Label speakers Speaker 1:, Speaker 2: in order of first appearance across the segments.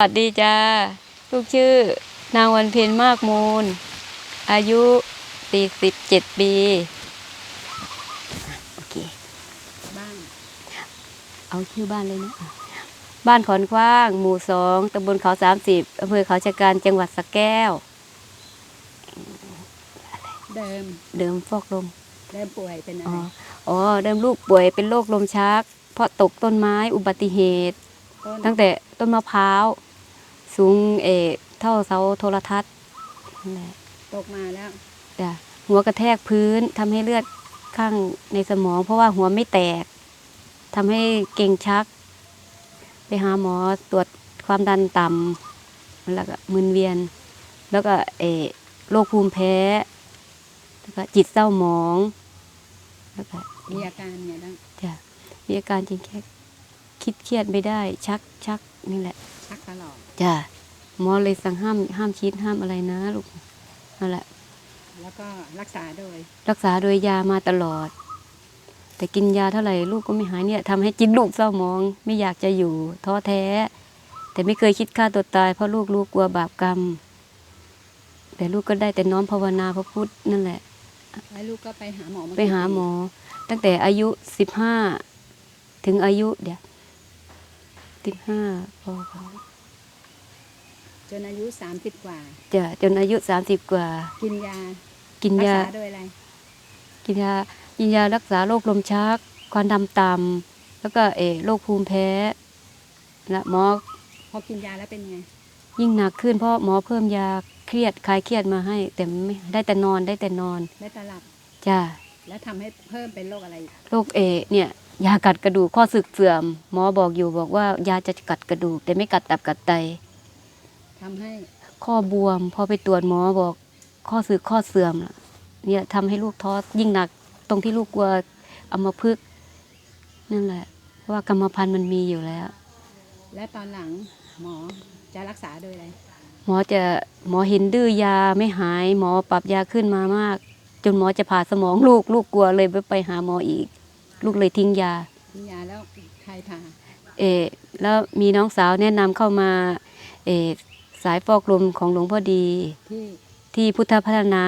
Speaker 1: สวัสดีจ้าลูกชื่อ นางวันเพ็ญมากมูล อายุสี่สิบเจ็ดปีโอเค
Speaker 2: บ้าน
Speaker 1: เอาชื่อบ้านเลยนะอะบ้านขอนกว้าง หมู่สองตำบลเขาสามสิบอำเภอเขาชะกันจังหวัดสระแก้ว
Speaker 2: เดิม
Speaker 1: เดิมฟอกลม
Speaker 2: เดิมป่วยเป็นอะ
Speaker 1: อ๋
Speaker 2: ไร
Speaker 1: ออ๋อเดิมลูกป่วยเป็นโรคลมชัก เพราะตกต้นไม้อุบัติเหตุ
Speaker 2: ต้น
Speaker 1: ตั้งแต่ต้นมะพร้าว สูงเออเท่าเสาโทรทัศน์นั่นแหละ
Speaker 2: ตกมาแล้ว
Speaker 1: จ้ะหัวกระแทกพื้นทำให้เลือดข้างในสมอง เพราะว่าหัวไม่แตกทำให้เก่งชัก ไปหาหมอตรวจความดันต่ำแล้วก็มึนเวียน แล้วก็เออโรคภูมิแพ้ แล้วก็จิตเศร้าหมอง แล้วก็
Speaker 2: มีอาการเนี่ยบ้าง
Speaker 1: จ้ะมีอาการจริงแค่คิดเครียดไม่ได้ชักชักนี่แหละ
Speaker 2: ชักตลอด
Speaker 1: จ้ะหมอเลยสั่งห้ามห้ามคิดห้ามอะไรนะลูกนั่นแหละ
Speaker 2: แล้วก็รักษาโดย
Speaker 1: รักษาโดยยามาตลอด แต่กินยาเท่าไหร่ลูกก็ไม่หายเนี่ยทำให้จิตลูกเศร้าหมอง ไม่อยากจะอยู่ท้อแท้ แต่ไม่เคยคิดฆ่าตัวตาย เพราะลูกรู้กลัวบาปกรรม แต่ลูกก็ได้แต่น้อมภาวนาพระพุทธนั่นแหละ
Speaker 2: แล้วลูกก็ไปหาหมอมา
Speaker 1: ไปหาหมอ ตั้งแต่อายุสิบห้าถึงอายุเดี๋ยว สิบห้าพอเขา
Speaker 2: จนอายุสามสิบกว่า
Speaker 1: จะจนอายุสามสิบกว่า
Speaker 2: กินยา
Speaker 1: กิน
Speaker 2: รัก
Speaker 1: ยา
Speaker 2: ษาโดยอะไร
Speaker 1: กินยากินยารักษาโรคลมชัก ความดันต่ำแล้วก็เออโรคภูมิแพ้และหมอ
Speaker 2: พอกินยาแล้วเป็นไง
Speaker 1: ยิ่งหนักขึ้นเพราะหมอเพิ่มยาเครียดคลายเครียดมาให้ แต่ไม่ได้แต่นอนได้แต่นอน
Speaker 2: ได้ตลับ
Speaker 1: จ้า
Speaker 2: แล้วทำให้เพิ่มเป็นโรคอะไรอีก
Speaker 1: โรคเอเนี่ย ยากัดกระดูกข้อสึกเสื่อม หมอบอกอยู่บอกว่ายาจะกัดกระดูก แต่ไม่กัดตับกัดไต
Speaker 2: ทำให้
Speaker 1: ข้อบวม พอไปตรวจหมอบอกข้อสึกข้อเสื่อมน่ะเนี่ยทำให้ลูกท้อยิ่งหนักตรงที่ลูกกลัวเอามาพึกษ์นั่นแหละเพราะว่ากรรมพันธุ์มันมีอยู่แล้ว
Speaker 2: และตอนหลังหมอจะรักษาโดยอะไร
Speaker 1: หมอจะหมอเห็นดื้อยาไม่หาย หมอปรับยาขึ้นมามาก จนหมอจะผ่าสมองลูกลูกกลัวเลยไม่ไปหาหมออีก ลูกเลยทิ้งยา
Speaker 2: กินยาแล้วใครผ่า
Speaker 1: เออแล้วมีน้องสาวแนะนำเข้ามาเออสายฟอกลมของหลวงพ่อดี
Speaker 2: ที่
Speaker 1: ที่พุทธพัฒนา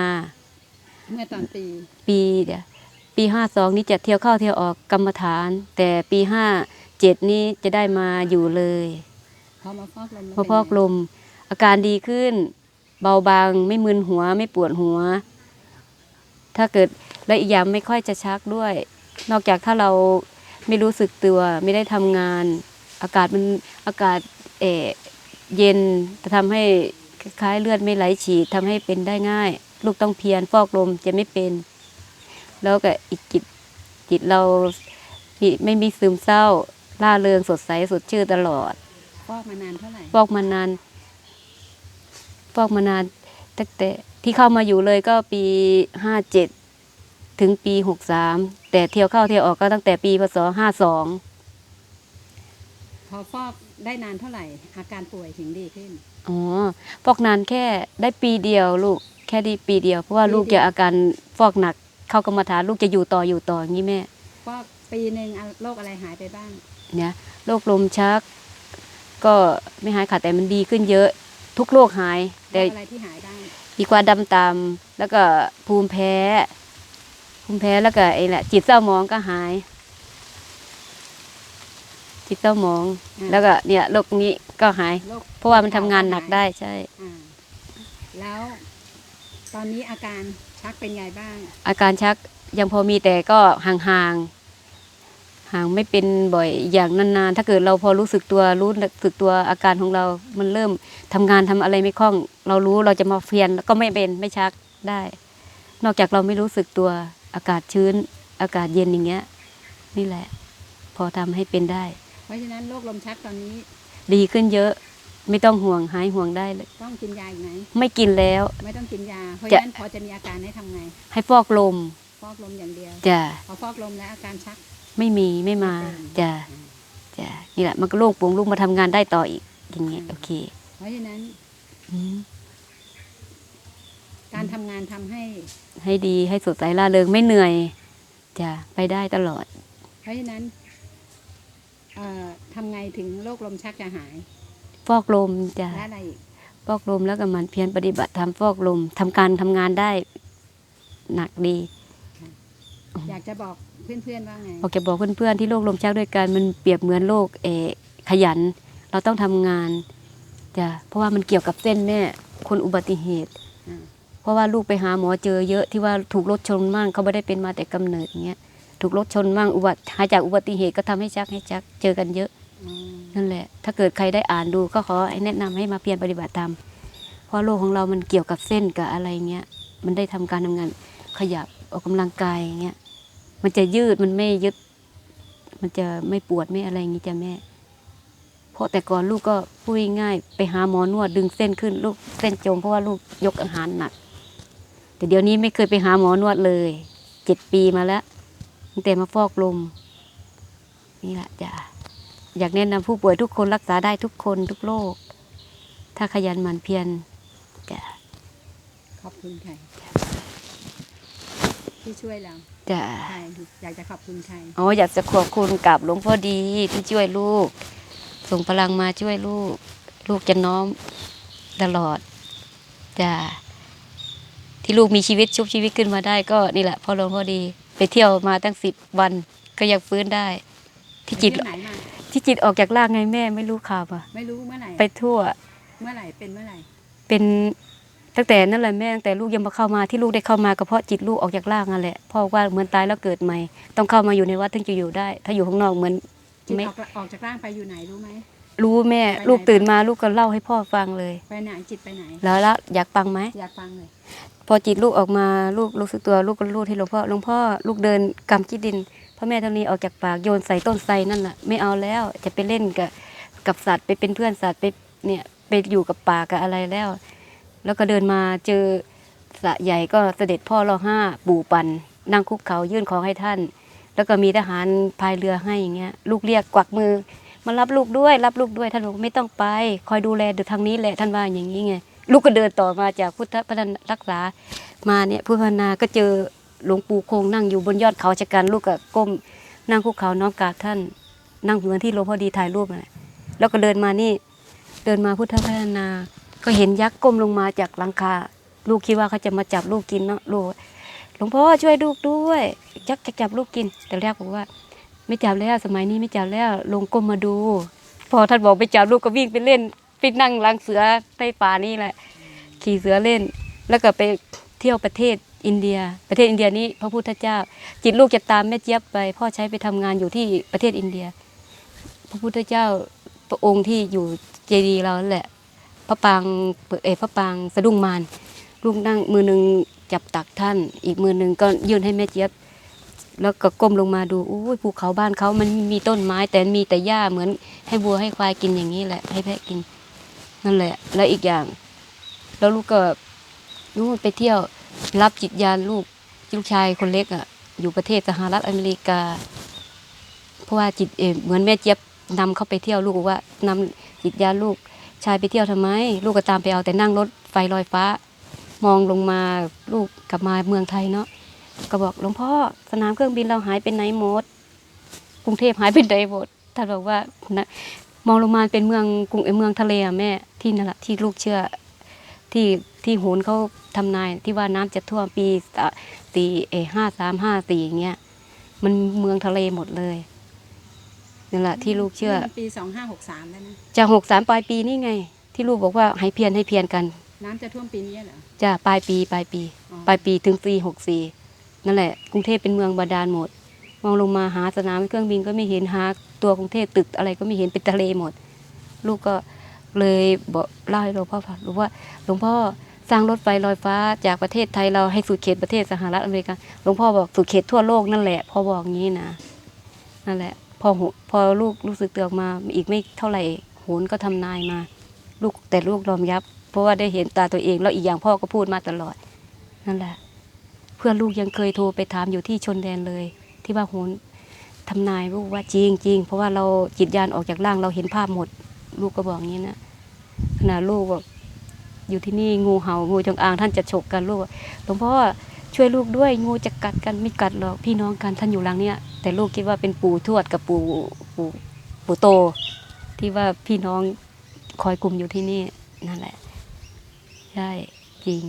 Speaker 2: เมื่อตอนปี
Speaker 1: ปีเดี๋ยวปีห้าสองนี้จะเที่ยวเข้าเที่ยวออกกรรมฐาน แต่ปีห้าเจ็ดนี้จะได้มาอยู่เลย
Speaker 2: พอมาฟอกลมแล้ว
Speaker 1: พอ
Speaker 2: เป็น
Speaker 1: พอก
Speaker 2: ไง
Speaker 1: ลม อาการดีขึ้น เบาบางไม่มึนหัวไม่ปวดหัว ถ้าเกิดและอีกอย่างไม่ค่อยจะชักด้วย นอกจากถ้าเราไม่รู้สึกตัวไม่ได้ทำงาน อากาศมันอากาศเออเย็นจะทำให้คล้ายๆเลือดไม่ไหลฉีดทำให้เป็นได้ง่าย ลูกต้องเพียรฟอกลมจะไม่เป็น แล้วก็อีกจิตจิตเราไม่มีซึมเศร้าล่าเริงสดใสสดชื่นตลอด
Speaker 2: ฟอกมานานเท่าไหร่
Speaker 1: ฟอกมานานฟอกมานานตั้งแต่ที่เข้ามาอยู่เลยก็ปีห้าเจ็ด ถึงปีหกสามแต่เที่ยวเข้าเที่ยวออกก็ตั้งแต่ปีพศห้าสอง
Speaker 2: พอฟอกได้นานเท่าไหร่ อาการป่วยถึงดีขึ้น
Speaker 1: อ๋อ ฟอกนานแค่ได้ปีเดียวลูก แค่ดีปีเดียว เพราะว่า
Speaker 2: ปีเดียว
Speaker 1: ลูกจะอาการฟอกหนัก เข้ากรรมฐานลูกจะอยู่ต่ออยู่ต่ออย่างนี้แม่
Speaker 2: ฟอกปีหนึ่งอะโรคอะไรหายไปบ้าง
Speaker 1: เนี่ยโรคลมชัก ก็ไม่หายค่ะแต่มันดีขึ้นเยอะ ทุกโรคหาย
Speaker 2: โร
Speaker 1: แต่
Speaker 2: คอะไรที่หายได้
Speaker 1: มีความดำตามแล้วก็ภูมิแพ้ ภูมิแพ้แล้วก็ไอ้แหละจิตเศร้าหมองก็หาย จิตเศร้าหมอง
Speaker 2: อ่า
Speaker 1: แล้วก็เนี่ยโรคนี้ก็หาย
Speaker 2: โรค
Speaker 1: เพราะว่ามันทำงานหนักได้ใช่
Speaker 2: อ่าแล้ว ตอนนี้อาการชักเป็นไงบ้าง
Speaker 1: อาการชักยังพอมีแต่ก็ห่างๆห่างไม่เป็นบ่อยอย่างนานๆ ถ้าเกิดเราพอรู้สึกตัวรู้สึกตัวอาการของเรา มันเริ่มทำงานทำอะไรไม่คล่อง เรารู้เราจะมาเฟียนก็ไม่เป็นไม่ชักได้ นอกจากเราไม่รู้สึกตัว อากาศชื้น อากาศเย็นอย่างเงี้ย นี่แหละ พอทำให้เป็นได้
Speaker 2: เพราะฉะนั้นโรคลมชักตอนนี้
Speaker 1: ดีขึ้นเยอะไม่ต้องห่วงหายห่วงได้เลย
Speaker 2: ต้องกินยาอีกไหม
Speaker 1: ไม่กินแล้ว
Speaker 2: ไม่ต้องกินยาเพราะ
Speaker 1: จะ
Speaker 2: ฉะนั้นพอจะมีอาการให้ทำไง
Speaker 1: ให้ฟอกลม
Speaker 2: ฟอกลมอย่างเดียว
Speaker 1: จ้ะ
Speaker 2: พอฟอกลมแล้วอาการชัก
Speaker 1: ไม่มีไม่มาจ้ะจ้ะนี่แหละมันก็โล่งโปร่งลูกมาทำงานได้ต่ออีกอย่างเงี้ยโอเค
Speaker 2: เพราะฉะนั้น
Speaker 1: อืม
Speaker 2: การทำงานทำให้
Speaker 1: ให้ดีให้สดใสร่าเริงไม่เหนื่อยจ้ะไปได้ตลอด
Speaker 2: เพราะฉะนั้นเอ่อทำไงถึงโรคลมชักจะหาย
Speaker 1: ฟฟอกลมจ้ะ
Speaker 2: และอะไรอีก
Speaker 1: ฟอกลมแล้วก็หมันเพียรปฏิบัติทำฟอกลมทำการทำงานได้ หนักดี
Speaker 2: อยากจะบอกเพื่อนๆว่าไง
Speaker 1: บอกจะบอกเพื่อนๆที่โรคลมชักด้วยกันมันเปรียบเหมือนโรคเออขยัน เราต้องทำงานจ้ะเพราะว่ามันเกี่ยวกับเส้นแม่คนอุบัติเหตุ
Speaker 2: อืม
Speaker 1: เพ ราะว่าลูกไปหาหมอเจอเยอะที่ว่าถูกรถชนมั่งเขาไม่ได้เป็นมาแต่กำเนิดอย่างเงี้ยถูกรถชนมั่งอุบัติหายจากอุบัติเหตุก็ทำให้ชักให้ชักเจอกันเยอะนั่นแหละ ถ้าเกิดใครได้อ่านดูก็ขอให้แนะนำให้มาเพียรปฏิบัติธรรมเพราะโลกของเรามันเกี่ยวกับเส้นกับอะไรเงี้ยมันได้ทำการทำงานขยับออกกำลังกายอย่างเงี้ยมันจะยืดมันไม่ยึด มันจะไม่ปวดไม่อะไรอย่างงี้จ้ะแม่เพราะแต่ก่อนลูกก็พูดง่ายไปหาหมอนวดดึงเส้นขึ้นลูกเส้นจมเพราะว่าลูกยกอาหารหนัก แต่เดี๋ยวนี้ไม่เคยไปหาหมอนวดเลยเจ็ดปีมาแล้วตั้งแต่มาฟอกลมนี่แหละจ้ะอยากแนะนำผู้ป่วยทุกคนรักษาได้ทุกคนทุกโรคถ้าขยันหมั่นเพียรจะ
Speaker 2: ขอบคุณใครที่ช่วยเรา
Speaker 1: จะ
Speaker 2: ใครอยากจะขอบคุณใคร
Speaker 1: อ๋ออยากจะขอบคุณกับหลวงพ่อดีที่ช่วยลูก ส่งพลังมาช่วยลูก ลูกจะน้อมตลอดจะ ที่ลูกมีชีวิตชุบชีวิตขึ้นมาได้ก็นี่แหละเพ่อหลวงพ่อดี ไปเที่ยวมาตั้งสิบวันก็ยังฟื้นได้ ที่จิต
Speaker 2: ไปเที่ยวไหนมา
Speaker 1: ที่จิตออกจากร่างไงแม่ไม่รู้ข่าวอะ
Speaker 2: ไม่รู้เมื่อไหร่
Speaker 1: ไปทั่ว
Speaker 2: เมื่อไหร่เป็นเมื่อไหร่
Speaker 1: เป็นตั้งแต่นั่นแหละแม่ตั้งแต่ลูกยังมาเข้ามาที่ลูกได้เข้ามาก็เพราะจิตลูกออกจากร่างนั่นแหละพ่อว่าเหมือนตายแล้วเกิดใหม่ ต้องเข้ามาอยู่ในวัดถึงจะอยู่ได้ ถ้าอยู่ข้างนอกเหมือน
Speaker 2: จิต
Speaker 1: ไม่
Speaker 2: ออกออกจากร่างไปอยู่ไหนรู้ไหม
Speaker 1: รู้แม่
Speaker 2: ไปไหน
Speaker 1: ลูกตื่นมาลูกก็เล่าให้พ่อฟังเลย
Speaker 2: ไปไหนจิตไปไหน
Speaker 1: แล้วแล้วอยากฟังไหม
Speaker 2: อยากฟังเลย
Speaker 1: พอจิตลูกออกมาลูกรู้สึกตัวลูกก็รูดให้หลวงพ่อหลวงพ่อลูกเดินกำขี้ดินพ่อแม่เท่านี้ออกจากปากโยนใส่ต้นไทรนั่นแหละไม่เอาแล้วจะไปเล่นกับกับสัตว์ไปเป็นเพื่อนสัตว์ไปเนี่ยไปอยู่กับป่ากับอะไรแล้ว แล้วก็เดินมาเจอสะใหญ่ก็เสด็จพ่อรอห้าปู่ปันนั่งคุกเขายื่นของให้ท่าน แล้วก็มีทหารพายเรือให้อย่างเงี้ยลูกเรียกกวักมือมารับลูกด้วยรับลูกด้วยท่านบอกไม่ต้องไป คอยดูแลดูทางนี้แหละท่านว่าอย่างนี้ไง ลูกก็เดินต่อมาจากพุทธพัฒนรักษามาเนี่ยพุทธนาก็เจอหลวงปู่คงนั่งอยู่บนยอดเขาชะกันลูกก็ก้มนั่งคุกเขาน้อมกราบท่านนั่งเหมือนที่หลวงพ่อดีถ่ายรูปนะแล้วก็เดินมานี่เดินมาพุทธพัฒนา ก็เห็นยักษ์ก้มลงมาจากหลังคา ลูกคิดว่าเขาจะมาจับลูกกินเนาะลูกหลวงพ่อช่วยลูกด้วยยักษ์จะจับลูกกิน แต่แรกบอกว่า ไม่จับแล้วสมัยนี้ไม่จับแล้วลงก้มมาดู พอท่านบอกไปจับลูกก็วิ่งไปเล่น ไปนั่งลังเสือในป่านี่แหละ ขี่เสือเล่น แล้วก็ไปเที่ยวประเทศอินเดีย ประเทศอินเดียนี้พระพุทธเจ้า จิตลูกจะตามแม่เจี๊ยบไป พ่อใช้ไปทำงานอยู่ที่ประเทศอินเดีย พระพุทธเจ้าพระองค์ที่อยู่เจดีย์เราแหละ พระปางเออพระปางสะดุ้งมารลูกนั่งมือหนึ่งจับตักท่าน อีกมือหนึ่งก็ยื่นให้แม่เจี๊ยบแล้วก็ก้มลงมาดูโอ้ยภูเขาบ้านเขามันมีต้นไม้ แต่มีแต่หญ้าเหมือนให้วัวให้ควายกินอย่างนี้แหละ ให้แพะกิน นั่นแหละ แล้วอีกอย่าง แล้วลูกก็นู่นไปเที่ยวรับจิตยานลูกลูกชายคนเล็กอะ อยู่ประเทศสหรัฐอเมริกา เพราะว่าจิตเอเหมือนแม่เจี๊ยบนำเขาไปเที่ยวลูกว่านำจิตยานลูกชายไปเที่ยวทำไม ลูกก็ตามไปเอาแต่นั่งรถไฟลอยฟ้า มองลงมาลูกกลับมาเมืองไทยเนาะก็บอกหลวงพ่อสนามเครื่องบินเราหายไปไหนหมดกรุงเทพหายไปไหนหมดท่านบอกว่านะ มองลงมาเป็นเมืองกรุงเอ่อเมืองทะเลอะแม่ที่นั่นแหละที่ลูกเชื่อที่ที่โหนเขาทำนายที่ว่าน้ำจะท่วมปีสี่เอห้าสามห้าสี่อย่างเงี้ยมันเมืองทะเลหมดเลยนั่นแหละที่ลูกเชื่อ
Speaker 2: ปีสองห้าหกสามแล้วนะ
Speaker 1: จะหกสามปลายปีนี่ไง ที่ลูกบอกว่าให้เพียรให้เพียรกัน
Speaker 2: น้ำจะท่วมปีนี้เหรอ
Speaker 1: จะปลายปีปลายปี
Speaker 2: อ๋อ
Speaker 1: ปลายปีถึงปีหกสี่นั่นแหละ กรุงเทพเป็นเมืองบาดาลหมด มองลงมาหาสนามเครื่องบินก็ไม่เห็นหาตัวกรุงเทพตึกอะไรก็ไม่เห็นเป็นทะเลหมด ลูกก็เลยบอกเล่าให้หลวงพ่อฟังรู้ว่าหลวงพ่อสร้างรถไฟลอยฟ้าจากประเทศไทยเราให้สู่เขตประเทศสหรัฐอเมริกาหลวงพ่อบอกสู่เขตทั่วโลกนั่นแหละพ่อบอกงี้นะนั่นแหละ พอหพอลูกรู้สึกตัวอกมาอีกไม่เท่าไหร่โหนก็ทำนายมา ลูกแต่ลูกยอมยับ เพราะว่าได้เห็นตาตัวเอง แล้วอีกอย่างพ่อก็พูดมาตลอด นั่นแหละ เพื่อนลูกยังเคยโทรไปถามอยู่ที่ชนแดนเลย ที่ว่าโหนทำนายลูกว่าจริงจริงเพราะว่าเราจิตยานออกจากร่างเราเห็นภาพหมด ลูกก็บอกอย่างนี้นะขณะลูกบอกอยู่ที่นี่งูเห่างูจงอางท่านจะฉกกันลูกบอกหลวงพ่อช่วยลูกด้วยงูจะกัดกันไม่กัดหรอกพี่น้องกันท่านอยู่หลังเนี้ยแต่ลูกคิดว่าเป็นปู่ทวดกับปู่ปู่ปู่โต ที่ว่าพี่น้องคอยกลุ่มอยู่ที่นี่นั่นแหละใช่จริง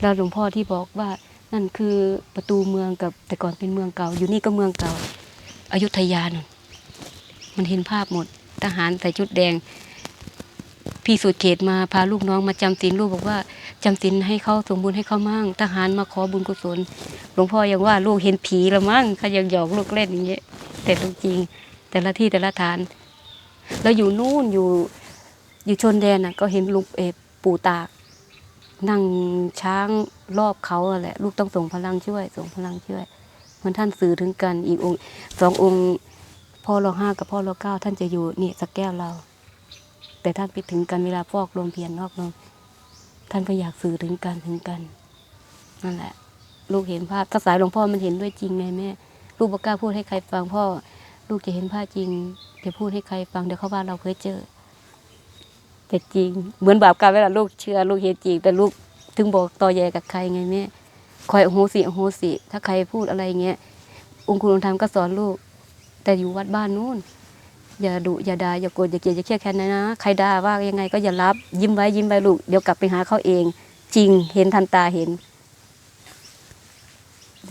Speaker 1: แล้วหลวงพ่อที่บอกว่า นั่นคือประตูเมืองกับแต่ก่อนเป็นเมืองเก่า อยู่นี่ก็เมืองเก่าอายุทยาน่ะมันเห็นภาพหมด ทหารใส่ชุดแดง พี่สุดเขตมาพาลูกน้องมาจำศีลลูกบอกว่าจำศีลให้เขาสมบูรณ์ให้เขามั่งทหารมาขอบุญกุศลหลวงพ่อยังว่าลูกเห็นผีละมั่งเขายังหยอกลูกเล่นอย่างเงี้ยแต่ลูกจริง แต่ละที่แต่ละฐาน แล้วอยู่นู่นอยู่อยู่ชนแดนน่ะ ก็เห็นลุงเออปู่ตาก นั่งช้างรอบเขาอะแหละ ลูกต้องส่งพลังช่วย ส่งพลังช่วยเหมือนท่านสื่อถึงกันอีกองค์สององค์พ่อรอห้ากับพ่อรอเก้าท่านจะอยู่นี่สักแก้วเรา แต่ท่านไปถึงกันเวลาฟอกลมเพียนนอกลมท่านก็อยากสื่อถึงกันถึงกันนั่นแหละ ลูกเห็นภาพถ้าสายหลวงพ่อมันเห็นด้วยจริงไงแม่ลูกบอกกล้าพูดให้ใครฟังพ่อ ลูกจะเห็นภาพจริงจะพูดให้ใครฟังเดี๋ยวเขาว่าเราเคยเจอ แต่จริง เหมือนบาปกรรมเวลาลูกเชื่อลูกเห็นจริง แต่ลูกถึงบอกต่อแยกับใครไงแม่คอยโหสิโหสิ ถ้าใครพูดอะไรเงี้ยองค์คุณองค์ธรรมก็สอนลูก แต่อยู่วัดบ้านนู้นอย่าดุอย่าด่าอย่าโกรธอย่าเกลียดอย่าเครียดแค้นนะนะใครด่าว่ายังไงก็อย่ารับ ยิ้มไว้ยิ้มไว้ลูกเดี๋ยวกลับไปหาเขาเอง จริงเห็นทันตาเห็น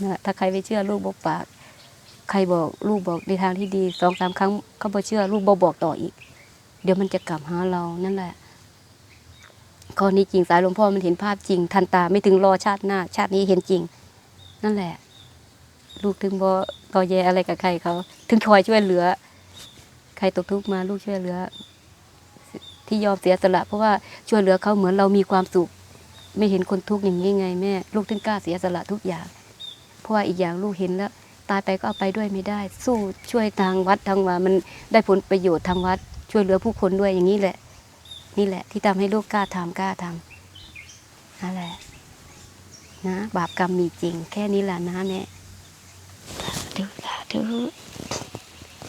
Speaker 1: นะถ้าใครไม่เชื่อลูกบอกปาก ใครบอกลูกบอกในทางที่ดีสองสามครั้งเขาบอกเชื่อลูกบอกบอกต่ออีก เดี๋ยวมันจะกลับหาเรานั่นแหละข้อนี้จริงสายหลวงพ่อมันเห็นภาพจริง ทันตาไม่ถึงรอชาติหน้า ชาตินี้เห็นจริง นั่นแหละ ลูกถึงบอต่อแยอะไรกับใครเขาถึงคอยช่วยเหลือ ใครตกทุกข์มาลูกช่วยเหลือ ที่ยอมเสียสละ เพราะว่าช่วยเหลือเขาเหมือนเรามีความสุข ไม่เห็นคนทุกข์อย่างนี้ไงแม่ลูกถึงกล้าเสียสละทุกอย่าง เพราะว่าอีกอย่างลูกเห็นแล้วตายไปก็เอาไปด้วยไม่ได้ สู้ช่วยทางวัดทางว่ามันได้ผลประโยชน์ทางวัด ช่วยเหลือผู้คนด้วยอย่างนี้แหละ นี่แหละ ที่ทำให้ลูกกล้าทำกล้าทำนั่นแหละนะบาปกรรมมีจริง แค่นี้แหละนะแม่สาธุสาธุ